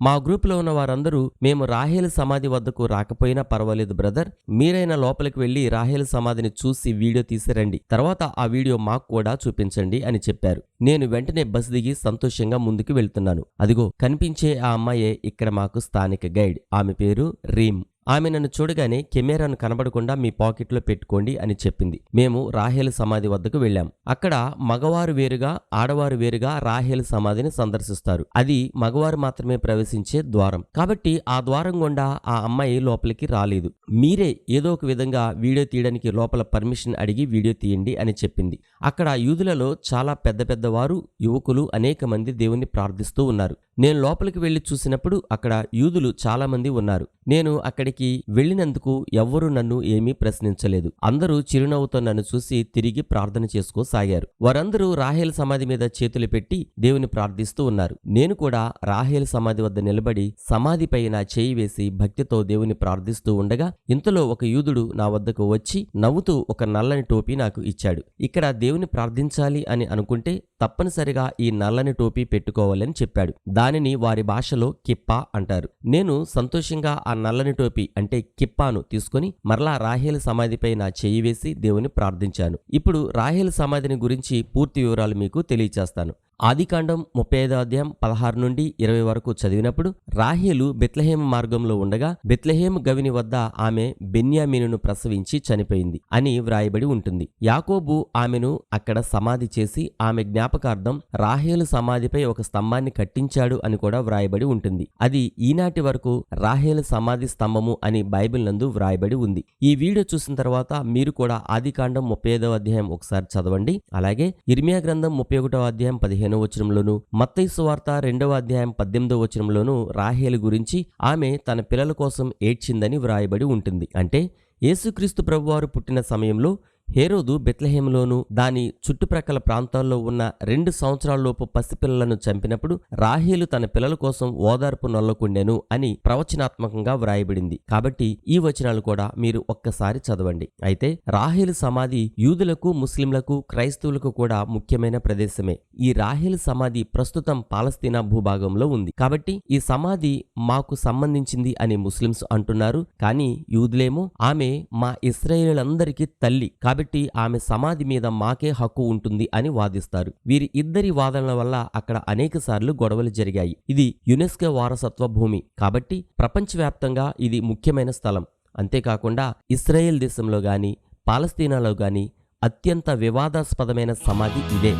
మా గ్రూపులో ఉన్న వారందరూ మేము రాహేల్ సమాధి వద్దకు రాకపోయినా పర్వాలేదు బ్రదర్. మీరైనా లోపలికి వెళ్ళి రాహేల్ సమాధిని చూసి వీడియో తీసి రండి తర్వాత ఆ వీడియో మాకు కూడా చూపించండి అని చెప్పారు. నేను వెంటనే బస్ దిగి సంతోషంగా ముందుకు వెళ్తున్నాను. అదిగో కనిపించే ఆ అమ్మాయే ఇక్కడ మాకు స్థానిక గైడ్. ఆమె పేరు రీమ్. ఆమె నన్ను చూడగానే కెమెరాను కనబడకుండా మీ పాకెట్లో పెట్టుకోండి అని చెప్పింది. మేము రాహేల్ సమాధి వద్దకు వెళ్ళాం. అక్కడ మగవారు వేరుగా ఆడవారు వేరుగా రాహేల్ సమాధిని సందర్శిస్తారు. అది మగవారు మాత్రమే ప్రవేశించే ద్వారం. కాబట్టి ఆ ద్వారం గుండా ఆ అమ్మాయి లోపలికి రాలేదు. మీరే ఏదో ఒక విధంగా వీడియో తీయడానికి లోపల పర్మిషన్ అడిగి వీడియో తీయండి అని చెప్పింది. అక్కడ యూదులలో చాలా పెద్ద పెద్దవారు యువకులు అనేక మంది దేవుణ్ణి ప్రార్థిస్తూ ఉన్నారు. నేను లోపలికి వెళ్ళి చూసినప్పుడు అక్కడ యూదులు చాలా మంది ఉన్నారు. నేను అక్కడికి వెళ్ళినందుకు ఎవ్వరూ నన్ను ఏమీ ప్రశ్నించలేదు. అందరూ చిరునవ్వుతో నన్ను చూసి తిరిగి ప్రార్థన చేసుకోసాగారు వారందరూ రాహేల్ సమాధి మీద చేతులు పెట్టి దేవుని ప్రార్థిస్తూ ఉన్నారు. నేను కూడా రాహేల్ సమాధి వద్ద నిలబడి సమాధిపై నా చేయి వేసి భక్తితో దేవుని ప్రార్థిస్తూ ఉండగా ఇంతలో ఒక యూదుడు నా వద్దకు వచ్చి నవ్వుతూ ఒక నల్లని టోపీ నాకు ఇచ్చాడు. ఇక్కడ దేవుని ప్రార్థించాలి అని అనుకుంటే తప్పనిసరిగా ఈ నల్లని టోపీ పెట్టుకోవాలని చెప్పాడు. దానిని వారి భాషలో కిప్పా అంటారు. నేను సంతోషంగా ఆ నల్లని టోపీ అంటే కిప్పాను తీసుకుని మరలా రాహేల్ సమాధిపై నా చేయి వేసి దేవుని ప్రార్థించాను. ఇప్పుడు రాహేల్ సమాధిని గురించి పూర్తి వివరాలు మీకు తెలియచేస్తాను. ఆదికాండం ముప్పై ఐదో అధ్యాయం పదహారు నుండి ఇరవై వరకు చదివినప్పుడు రాహేలు బెత్లహేమ మార్గంలో ఉండగా బెత్లహేమ గవిని వద్ద ఆమె బెన్యామీనును ప్రసవించి చనిపోయింది అని వ్రాయబడి ఉంటుంది. యాకోబు ఆమెను అక్కడ సమాధి చేసి ఆమె జ్ఞాపకార్థం రాహేలు సమాధిపై ఒక స్తంభాన్ని కట్టించాడు అని కూడా వ్రాయబడి ఉంటుంది. అది ఈనాటి వరకు రాహేలు సమాధి స్తంభము అని బైబిల్ నందు వ్రాయబడి ఉంది. ఈ వీడియో చూసిన తర్వాత మీరు కూడా ఆదికాండం ముప్పై అధ్యాయం ఒకసారి చదవండి. అలాగే ఇర్మియా గ్రంథం ముప్పై ఒకటో అధ్యాయం పదిహేను పదిహేనో వచనంలోను మత్తైసు వార్త రెండవ అధ్యాయం పద్దెనిమిదో వచనంలోను రాహేలు గురించి ఆమె తన పిల్లల కోసం ఏడ్చిందని వ్రాయబడి ఉంటుంది. అంటే యేసుక్రీస్తు ప్రభువారు పుట్టిన సమయంలో హేరోదు బెత్లహేములోను దాని చుట్టుప్రక్కల ప్రాంతాల్లో ఉన్న రెండు సంవత్సరాలలోపు పసిపిల్లలను చంపినప్పుడు రాహేలు తన పిల్లల కోసం ఓదార్పు నొల్లకుండెను అని ప్రవచనాత్మకంగా వ్రాయబడింది. కాబట్టి ఈ వచనాలు కూడా మీరు ఒక్కసారి చదవండి. అయితే రాహేలు సమాధి యూదులకు ముస్లింలకు క్రైస్తవులకు కూడా ముఖ్యమైన ప్రదేశమే. ఈ రాహేలు సమాధి ప్రస్తుతం పాలస్తీనా భూభాగంలో ఉంది. కాబట్టి ఈ సమాధి మాకు సంబంధించింది అని ముస్లింస్ అంటున్నారు. కానీ యూదులేమో ఆమె మా ఇస్రాయేలందరికీ తల్లి. కాబట్టి ఆమె సమాధి మీద మాకే హక్కు ఉంటుంది అని వాదిస్తారు. వీరి ఇద్దరి వాదనల వల్ల అక్కడ అనేక సార్లు గొడవలు జరిగాయి. ఇది యునెస్కో వారసత్వ భూమి. కాబట్టి ప్రపంచవ్యాప్తంగా ఇది ముఖ్యమైన స్థలం. అంతేకాకుండా ఇస్రాయేల్ దేశంలో గాని పాలస్తీనాలో గాని అత్యంత వివాదాస్పదమైన సమాధి ఇదే.